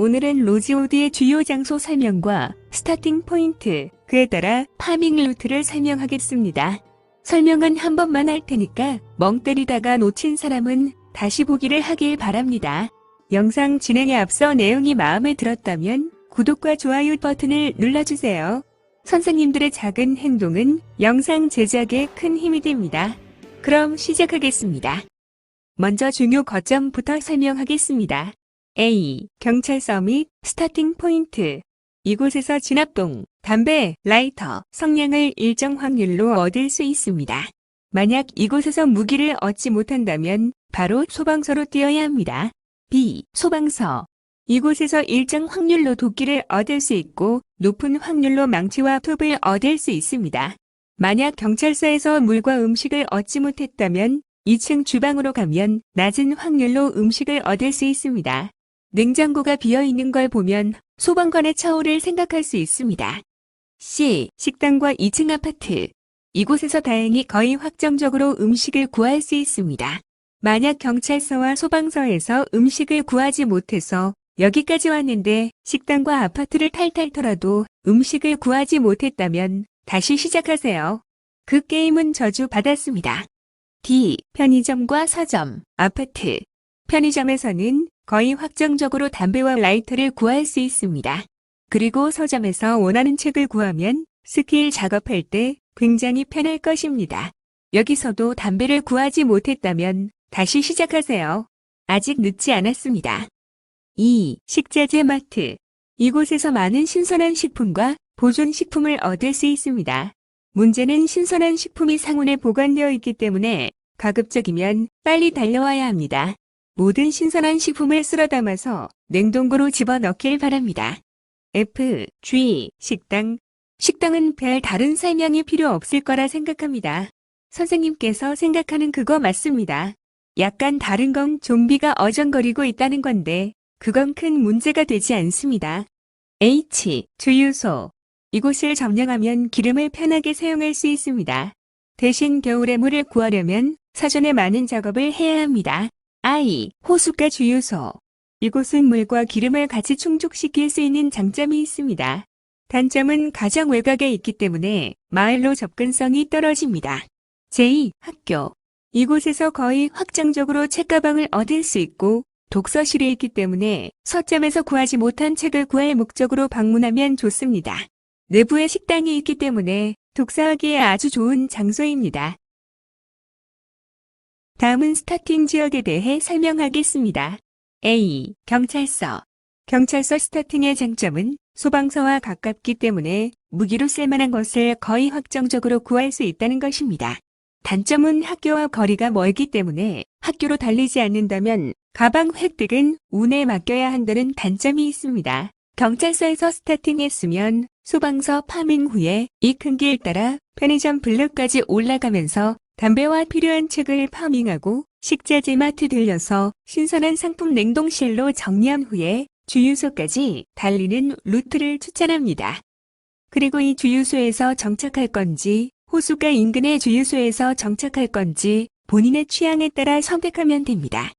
오늘은 로지오드의 주요 장소 설명과 스타팅 포인트, 그에 따라 파밍 루트를 설명하겠습니다. 설명은 한 번만 할 테니까 멍 때리다가 놓친 사람은 다시 보기를 하길 바랍니다. 영상 진행에 앞서 내용이 마음에 들었다면 구독과 좋아요 버튼을 눌러주세요. 선생님들의 작은 행동은 영상 제작에 큰 힘이 됩니다. 그럼 시작하겠습니다. 먼저 중요 거점부터 설명하겠습니다. A. 경찰서 및 스타팅 포인트. 이곳에서 진압동, 담배, 라이터, 성냥을 일정 확률로 얻을 수 있습니다. 만약 이곳에서 무기를 얻지 못한다면 바로 소방서로 뛰어야 합니다. B. 소방서. 이곳에서 일정 확률로 도끼를 얻을 수 있고 높은 확률로 망치와 톱을 얻을 수 있습니다. 만약 경찰서에서 물과 음식을 얻지 못했다면 2층 주방으로 가면 낮은 확률로 음식을 얻을 수 있습니다. 냉장고가 비어 있는 걸 보면 소방관의 처우를 생각할 수 있습니다. C. 식당과 2층 아파트. 이곳에서 다행히 거의 확정적으로 음식을 구할 수 있습니다. 만약 경찰서와 소방서에서 음식을 구하지 못해서 여기까지 왔는데 식당과 아파트를 탈탈 털어도 음식을 구하지 못했다면 다시 시작하세요. 그 게임은 저주 받았습니다. D. 편의점과 서점, 아파트. 편의점에서는 거의 확정적으로 담배와 라이터를 구할 수 있습니다. 그리고 서점에서 원하는 책을 구하면 스킬 작업할 때 굉장히 편할 것입니다. 여기서도 담배를 구하지 못했다면 다시 시작하세요. 아직 늦지 않았습니다. 2. 식자재 마트. 이곳에서 많은 신선한 식품과 보존 식품을 얻을 수 있습니다. 문제는 신선한 식품이 상온에 보관되어 있기 때문에 가급적이면 빨리 달려와야 합니다. 모든 신선한 식품을 쓸어 담아서 냉동고로 집어넣길 바랍니다. F, G, 식당. 식당은 별 다른 설명이 필요 없을 거라 생각합니다. 선생님께서 생각하는 그거 맞습니다. 약간 다른 건 좀비가 어정거리고 있다는 건데 그건 큰 문제가 되지 않습니다. H. 주유소. 이곳을 점령하면 기름을 편하게 사용할 수 있습니다. 대신 겨울에 물을 구하려면 사전에 많은 작업을 해야 합니다. I. 호숫가 주유소. 이곳은 물과 기름을 같이 충족시킬 수 있는 장점이 있습니다. 단점은 가장 외곽에 있기 때문에 마을로 접근성이 떨어집니다. 제2. 학교. 이곳에서 거의 확정적으로 책가방을 얻을 수 있고 독서실이 있기 때문에 서점에서 구하지 못한 책을 구할 목적으로 방문하면 좋습니다. 내부에 식당이 있기 때문에 독서하기에 아주 좋은 장소입니다. 다음은 스타팅 지역에 대해 설명하겠습니다. A. 경찰서. 경찰서 스타팅의 장점은 소방서와 가깝기 때문에 무기로 쓸만한 것을 거의 확정적으로 구할 수 있다는 것입니다. 단점은 학교와 거리가 멀기 때문에 학교로 달리지 않는다면 가방 획득은 운에 맡겨야 한다는 단점이 있습니다. 경찰서에서 스타팅했으면 소방서 파밍 후에 이 큰 길 따라 편의점 블럭까지 올라가면서 담배와 필요한 책을 파밍하고 식자재 마트 들려서 신선한 상품 냉동실로 정리한 후에 주유소까지 달리는 루트를 추천합니다. 그리고 이 주유소에서 정착할 건지 호수가 인근의 주유소에서 정착할 건지 본인의 취향에 따라 선택하면 됩니다.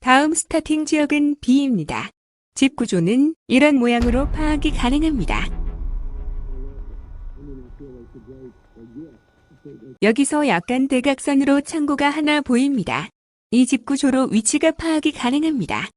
다음 스타팅 지역은 B입니다. 집 구조는 이런 모양으로 파악이 가능합니다. 여기서 약간 대각선으로 창고가 하나 보입니다. 이 집 구조로 위치가 파악이 가능합니다.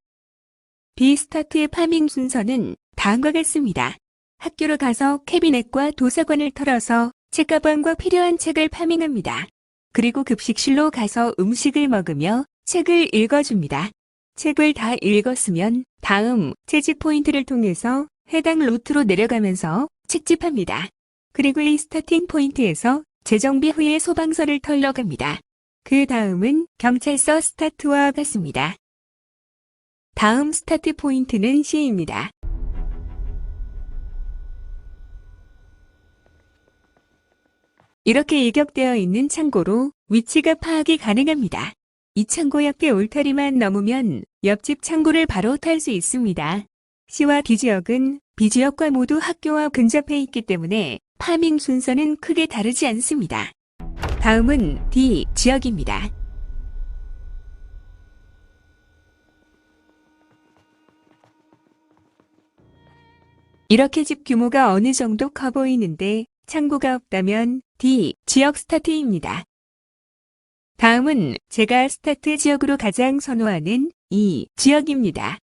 B 스타트의 파밍 순서는 다음과 같습니다. 학교로 가서 캐비넷과 도서관을 털어서 책가방과 필요한 책을 파밍합니다. 그리고 급식실로 가서 음식을 먹으며 책을 읽어줍니다. 책을 다 읽었으면 다음 채집 포인트를 통해서 해당 루트로 내려가면서 책집합니다. 그리고 이 스타팅 포인트에서 재정비 후에 소방서를 털러 갑니다. 그 다음은 경찰서 스타트와 같습니다. 다음 스타트 포인트는 C입니다. 이렇게 일격되어 있는 창고로 위치가 파악이 가능합니다. 이 창고 옆에 울타리만 넘으면 옆집 창고를 바로 탈 수 있습니다. C와 D 지역은 B 지역과 모두 학교와 근접해 있기 때문에 파밍 순서는 크게 다르지 않습니다. 다음은 D 지역입니다. 이렇게 집 규모가 어느 정도 커 보이는데 창고가 없다면 D. 지역 스타트입니다. 다음은 제가 스타트 지역으로 가장 선호하는 E. 지역입니다.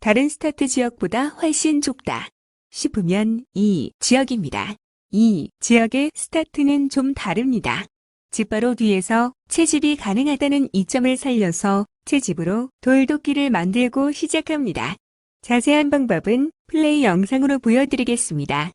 다른 스타트 지역보다 훨씬 좁다 싶으면 E. 지역입니다. 이 지역의 스타트는 좀 다릅니다. 집 바로 뒤에서 채집이 가능하다는 이점을 살려서 채집으로 돌도끼를 만들고 시작합니다. 자세한 방법은 플레이 영상으로 보여드리겠습니다.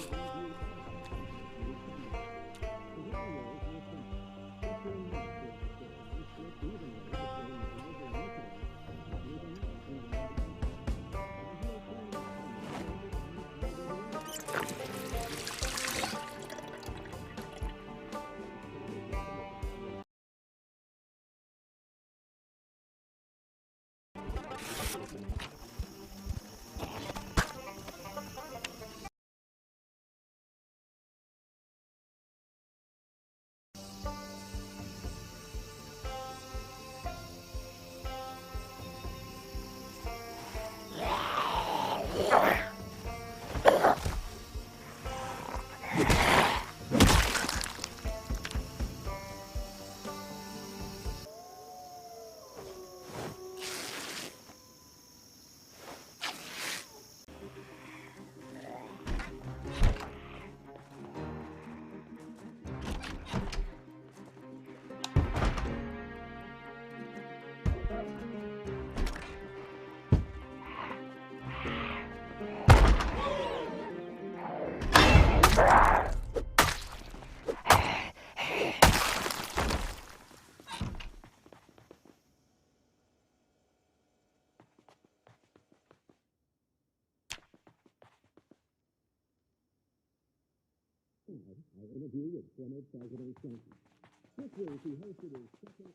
you. interview with former President Clinton. This week, he hosted his second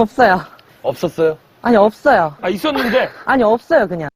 없어요. 없었어요? 아니, 없어요. 아, 있었는데. 아니, 없어요, 그냥.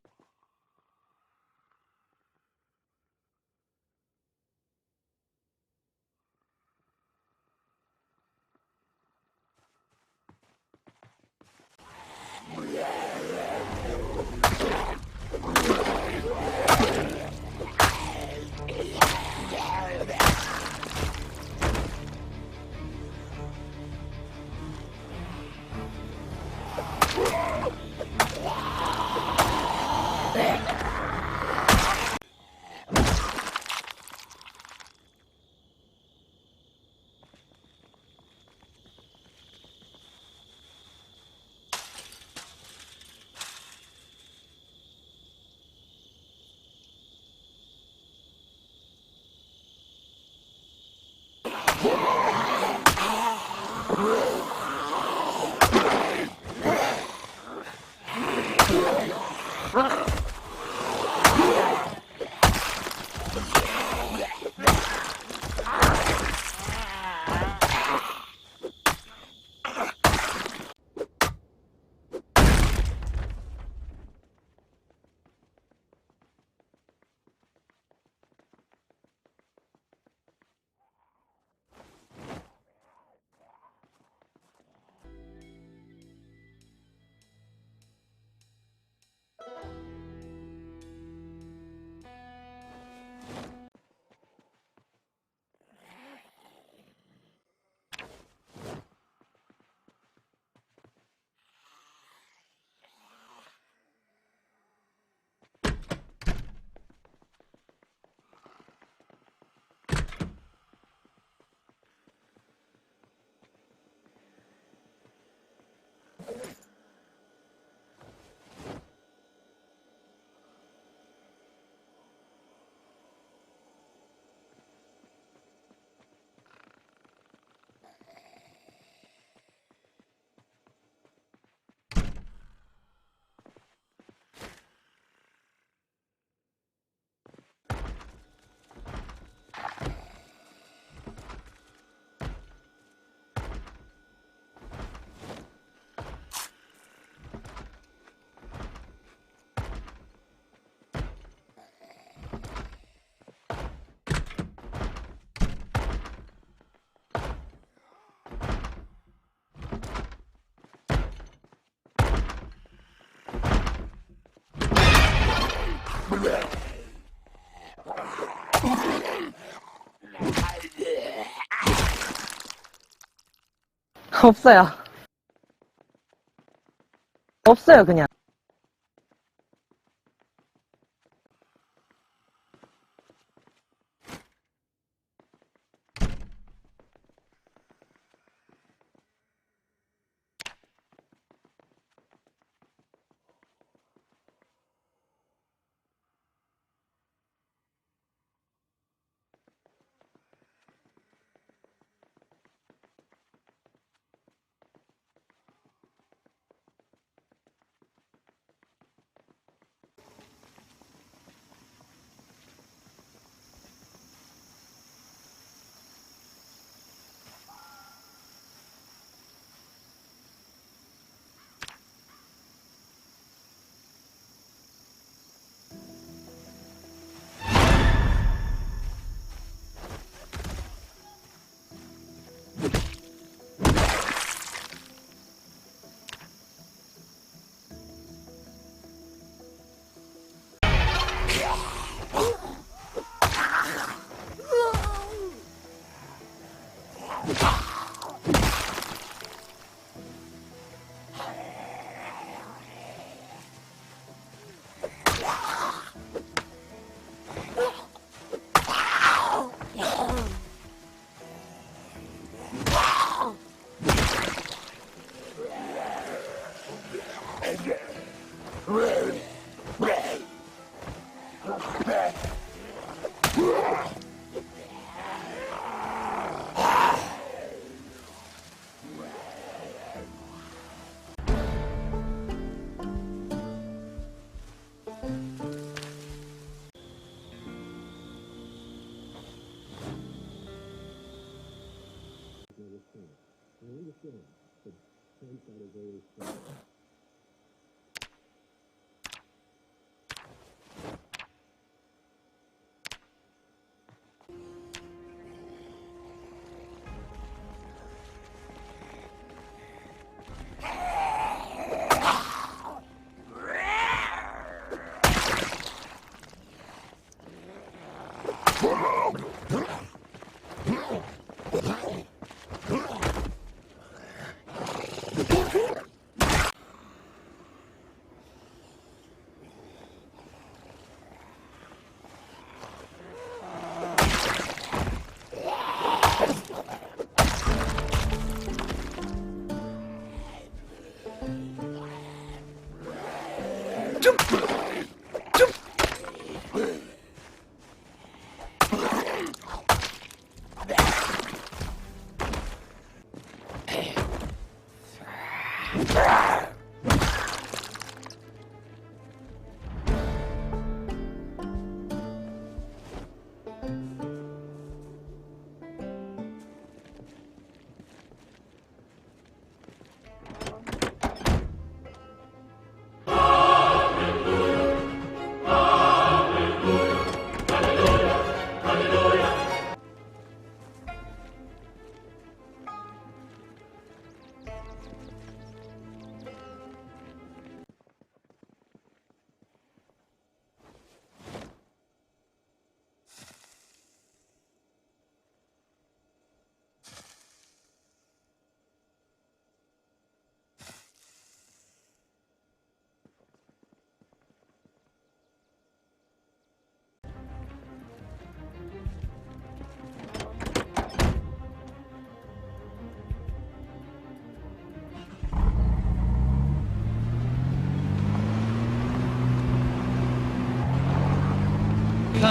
없어요. 없어요, 그냥.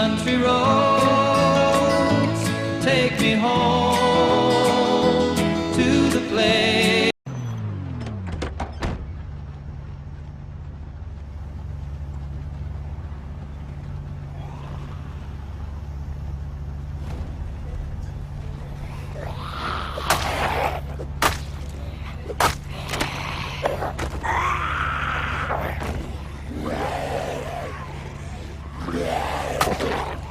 country road. Come on.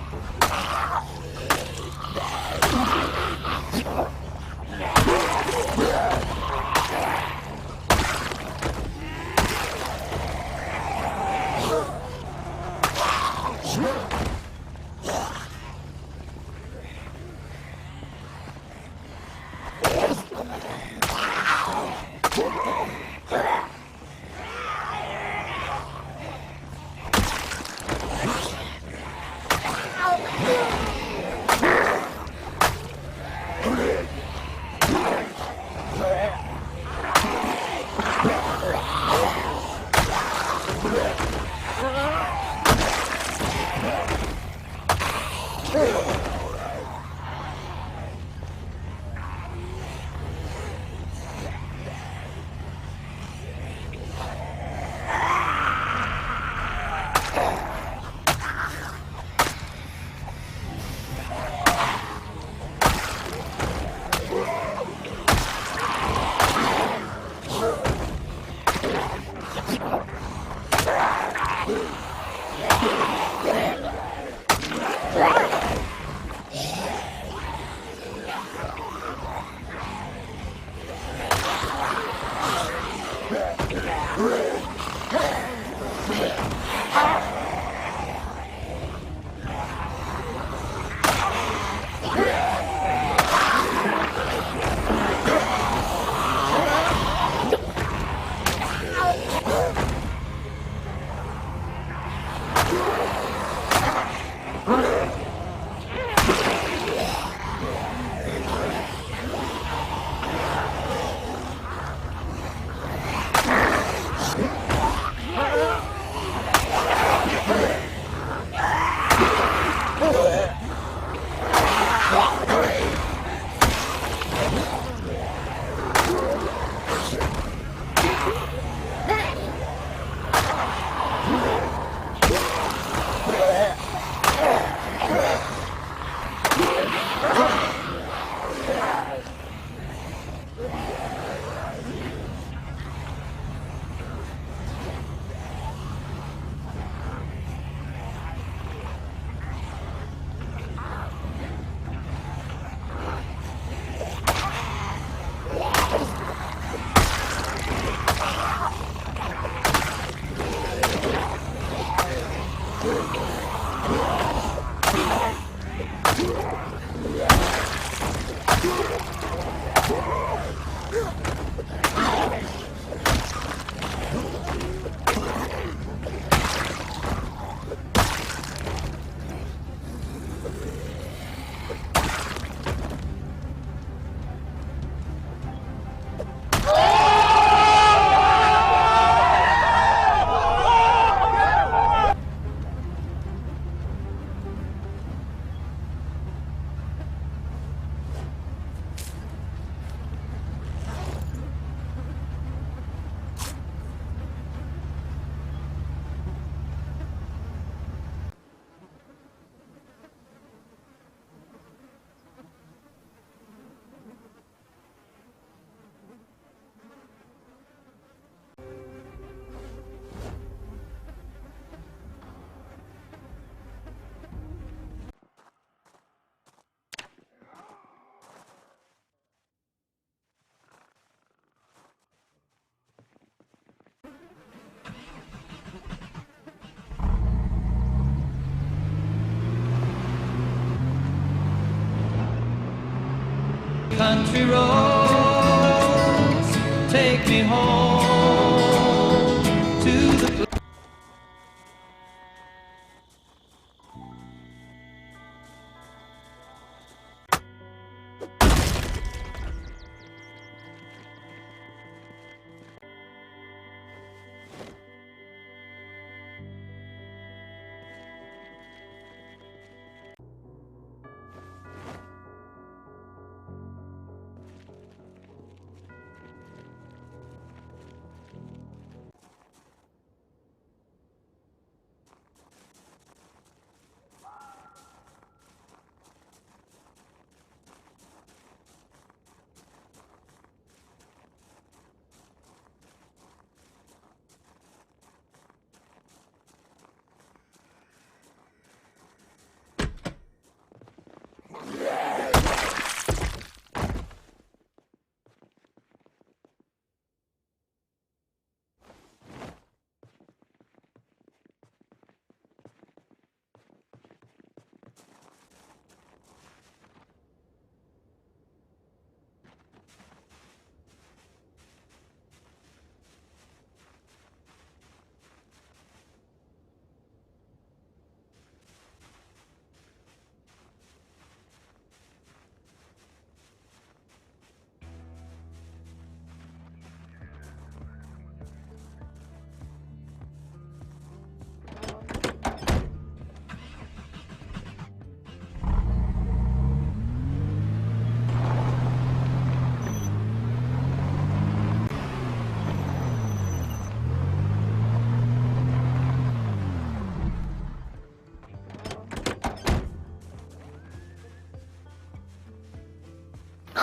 Country roads. Take me home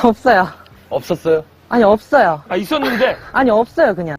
없어요. 없었어요? 아니, 없어요. 아, 있었는데. 아니, 없어요, 그냥.